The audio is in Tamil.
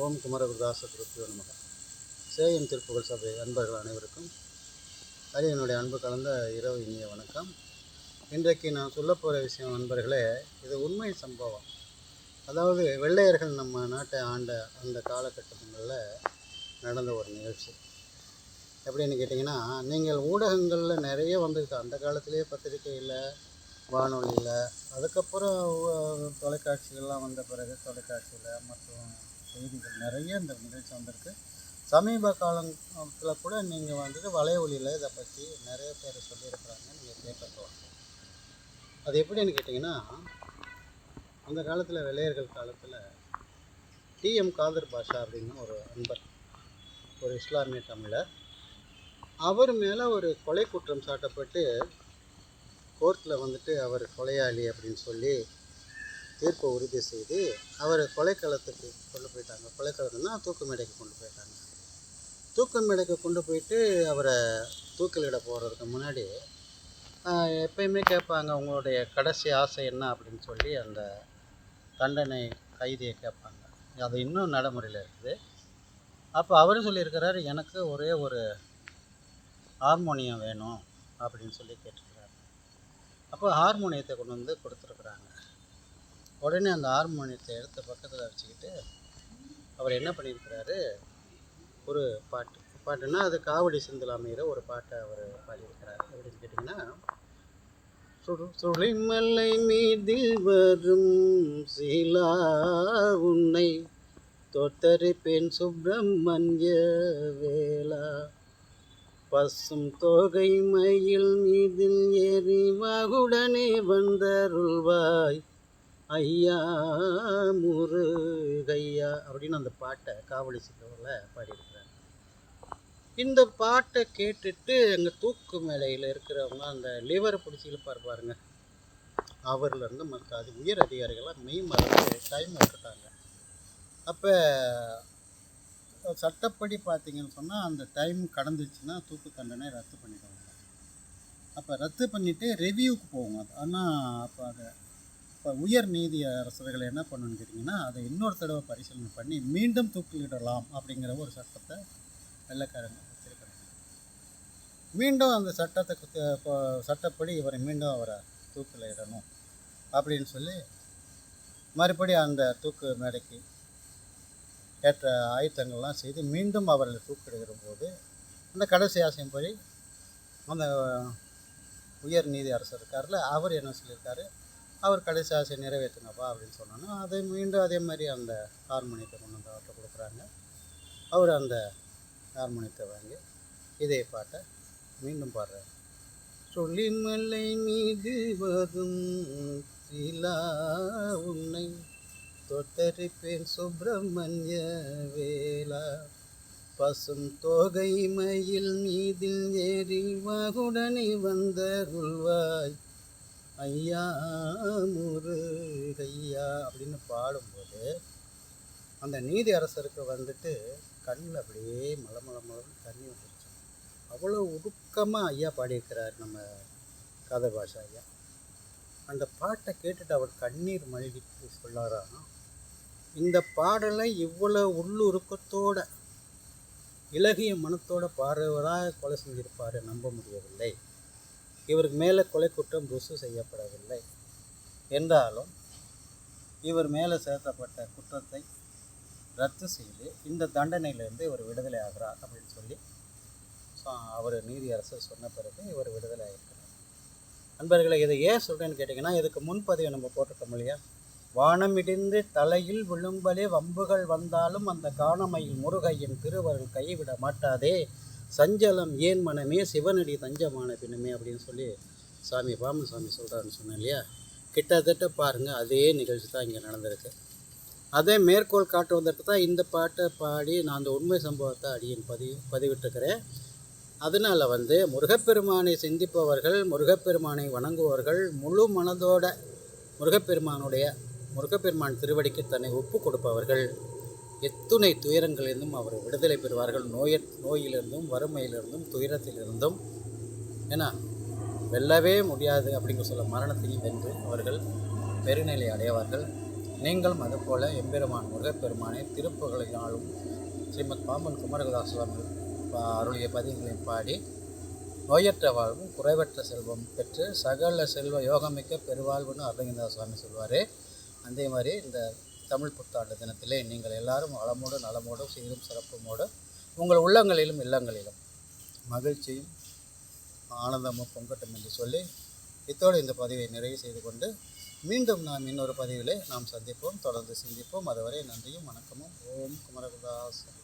ஓம் குமரகுருதாச குருப்பியோ நமக. சேயன் திருப்புகழ் சபை அன்பர்கள் அனைவருக்கும் அது என்னுடைய அன்பு கலந்த இரவு இனிய வணக்கம். இன்றைக்கு நான் சொல்ல போகிற விஷயம் நண்பர்களே இது உண்மை சம்பவம். அதாவது வெள்ளையர்கள் நம்ம நாட்டை ஆண்ட அந்த காலகட்டங்களில் நடந்த ஒரு நிகழ்ச்சி. எப்படின்னு கேட்டிங்கன்னா நீங்கள் ஊடகங்களில் நிறைய வந்திருக்கு. அந்த காலத்திலேயே பத்திரிக்கையில் வானொலியில் அதுக்கப்புறம் தொலைக்காட்சிகள்லாம் வந்த பிறகு தொலைக்காட்சியில் மற்றும் செய்திகள் நிறைய இந்த நிகழ்ச்சி வந்திருக்கு. சமீப காலத்தில் கூட நீங்கள் வந்துட்டு வலையொலியில் இதை பற்றி நிறைய பேர் சொல்லியிருக்கிறாங்க. நீங்கள் கேட்கலாம் அது எப்படின்னு கேட்டிங்கன்னா அந்த காலத்தில் வெள்ளையர்கள் காலத்தில் டிஎம் காதர் பாஷா அப்படின்னு ஒரு அன்பர் ஒரு இஸ்லாமிய தமிழர். அவர் மேலே ஒரு கொலை குற்றம் சாட்டப்பட்டு கோர்ட்டில் வந்துட்டு அவர் கொலையாளி அப்படின்னு சொல்லி தீர்ப்பை உறுதி செய்து அவரை கொலைக்களத்துக்கு கொண்டு போயிட்டாங்க. கொலைக்களத்துனா தூக்கு மேடைக்கு கொண்டு போயிட்டாங்க. தூக்கு மேடைக்கு கொண்டு போயிட்டு அவரை தூக்கிலிட போகிறதுக்கு முன்னாடி எப்பயுமே கேட்பாங்க உங்களுடைய கடைசி ஆசை என்ன? அப்படின்னு சொல்லி அந்த தண்டனை கைதியை கேட்பாங்க. அது இன்னும் நடைமுறையில் இருக்குது. அப்போ அவரும் சொல்லியிருக்கிறாரு எனக்கு ஒரே ஒரு ஹார்மோனியம் வேணும் அப்படின்னு சொல்லி கேட்டிருக்கிறாரு. அப்போ ஹார்மோனியத்தை கொண்டு வந்து கொடுத்துருக்குறாங்க. உடனே அந்த ஹார்மோனியத்தை எடுத்த பக்கத்தில் வச்சுக்கிட்டு அவர் என்ன பண்ணியிருக்கிறாரு? ஒரு பாட்டு. பாட்டுன்னா அது காவடி செந்தில் அமைகிற ஒரு பாட்டை அவர் பாடியிருக்கிறார். அப்படின்னு கேட்டிங்கன்னா சுடு சுழிமலை மீதில் வரும் சீலா உன்னை தோத்தரிப்பேன் சுப்பிரமணிய வேளா. பசும் தொகை மயில் மீதில் ஏறி வாகுடனே வந்தருள்வாய். ஐயா முருகையா அப்படின்னு அந்த பாட்டை காவலி சித்தவரில் பாடியிருக்கிறார். இந்த பாட்டை கேட்டுட்டு எங்கள் தூக்கு மேலையில் இருக்கிறவங்க அந்த லிவரை பிடிச்சி இழுப்பார் பாருங்க. அவர்லேருந்து மற்ற அது உயர் அதிகாரிகள்லாம் மெய் மறந்து டைம் விட்டுட்டாங்க அப்போ சட்டப்படி பார்த்தீங்கன்னு சொன்னால் அந்த டைம் கடந்துச்சுன்னா தூக்கு தண்டனை ரத்து பண்ணிடுவாங்க. அப்போ ரத்து பண்ணிவிட்டு ரிவ்யூவுக்கு போவோம். அது ஆனால் அப்போ அதை இப்போ உயர் நீதி அரசர்கள் என்ன பண்ணுன்னு கேட்டிங்கன்னா அதை இன்னொரு தடவை பரிசீலனை பண்ணி மீண்டும் தூக்கிலிடலாம் அப்படிங்கிற ஒரு சட்டத்தை வெள்ளைக்காரங்க வச்சுருக்கிறாங்க. மீண்டும் அந்த சட்டத்தை குத்த- இப்போ சட்டப்படி இவரை மீண்டும் அவரை தூக்கில் இடணும் அப்படின்னு சொல்லி மறுபடி அந்த தூக்கு மேடைக்கு ஏற்ற ஆயுத்தங்கள்லாம் செய்து மீண்டும் அவர்களை தூக்கிடுகிற போது அந்த கடைசி ஆசையின்படி அந்த உயர் நீதி அரசர் இருக்கார்ல அவர் என்ன சொல்லியிருக்காரு? அவர் கடைசி ஆசையை நிறைவேற்றுங்கப்பா அப்படின்னு சொன்னோன்னா அதை மீண்டும் அதே மாதிரி அந்த ஹார்மோனியத்தை கொண்டு வந்து அவர்கிட்ட கொடுக்குறாங்க. அவர் அந்த ஹார்மோனியத்தை வாங்கி இதே பாட்டை மீண்டும் பாடுறார். சொல்லிமலை மீது வரும் சிலா உன்னை தொட்டரிப்பேன் சுப்பிரமணிய வேலா பசும் தோகை மயில் மீதில் ஏறி வாகுடனே வந்தருள்வாய் ஐயா முருகையா அப்படின்னு பாடும்போது அந்த நீதி அரசருக்கு வந்துட்டு கண்ணில் அப்படியே மல மல மலம் தண்ணி வந்துருச்சு. அவ்வளோ உருக்கமாக ஐயா பாடியிருக்கிறார் நம்ம கதை பாஷா ஐயா. அந்த பாட்டை கேட்டுட்டு அவர் கண்ணீர் மல்கிட்டு சொல்லாராம் இந்த பாடலை இவ்வளோ உள்ளுருக்கத்தோட இலகிய மனத்தோட பாடுறவராக கொலை செஞ்சிருப்பார் நம்ப முடியவில்லை. இவருக்கு மேலே கொலை குற்றம் ருசு செய்யப்படவில்லை. என்றாலும் இவர் மேலே சேர்த்தப்பட்ட குற்றத்தை ரத்து செய்து இந்த தண்டனையிலிருந்து இவர் விடுதலை ஆகிறார் அப்படின்னு சொல்லி ஸோ அவர் நீதியரசர் சொன்ன பிறகு இவர் விடுதலை ஆகிருக்கிறார் நண்பர்களை இதை ஏன் சொல்கிறேன்னு கேட்டிங்கன்னா இதுக்கு முன்பதிவை நம்ம போட்டிருக்கோம் இல்லையா? வானம் இடிந்து தலையில் விழும்பலே வம்புகள் வந்தாலும் அந்த காணமையில் முருகையின் திருவருள் கைவிட மாட்டாதே. சஞ்சலம் ஏன் மனமே சிவனடி தஞ்சமான பின்னமே அப்படின்னு சொல்லி சாமி பாமன் சாமி சொல்கிறாருன்னு சொன்னேன் இல்லையா? கிட்டத்தட்ட பாருங்கள் அதே நிகழ்ச்சி தான் இங்கே நடந்திருக்கு. அதே மேற்கோள் காட்டுவதற்கு தான் இந்த பாட்டை பாடி நான் அந்த உண்மை சம்பவத்தை அடியின் பதிவு பதிவிட்டிருக்கிறேன். அதனால் வந்து முருகப்பெருமானை சிந்திப்பவர்கள் முருகப்பெருமானை வணங்குபவர்கள் முழு மனதோட முருகப்பெருமானுடைய முருகப்பெருமான் திருவடிக்கு தன்னை ஒப்பு கொடுப்பவர்கள். எத்துணை துயரங்களிலிருந்தும் அவர் விடுதலை பெறுவார்கள். நோய நோயிலிருந்தும் வறுமையிலிருந்தும் துயரத்திலிருந்தும். ஏன்னா வெல்லவே முடியாது அப்படிங்கிற சொல்ல மரணத்தையும் வென்று அவர்கள் பெருநிலை அடைவார்கள். நீங்களும் அதுபோல எம்பெருமான் முருகப்பெருமானை திருப்புகழினாலும் ஸ்ரீமத் பாம்பன் குமரகுதாஸ் சுவாமி அருளிய பதிகளையும் பாடி நோயற்ற வாழ்வும் குறைவற்ற செல்வம் பெற்று சகல செல்வ யோகமிக்க பெருவாழ்வுன்னு அரவிந்தா சுவாமி சொல்வார். அதே மாதிரி இந்த தமிழ் புத்தாண்டு தினத்திலே நீங்கள் எல்லாரும் வளமோடு நலமோடும் சீரும் சிறப்புமோடு உங்கள் உள்ளங்களிலும் இல்லங்களிலும் மகிழ்ச்சியும் ஆனந்தமும் பொங்கட்டும் என்று சொல்லி இத்தோடு இந்த பதிவை நிறைவு செய்து கொண்டு மீண்டும் நாம் இன்னொரு பதிவிலே நாம் சந்திப்போம் தொடர்ந்து சிந்திப்போம். அதுவரை நன்றியும் வணக்கமும். ஓம் குமரகுதாசன்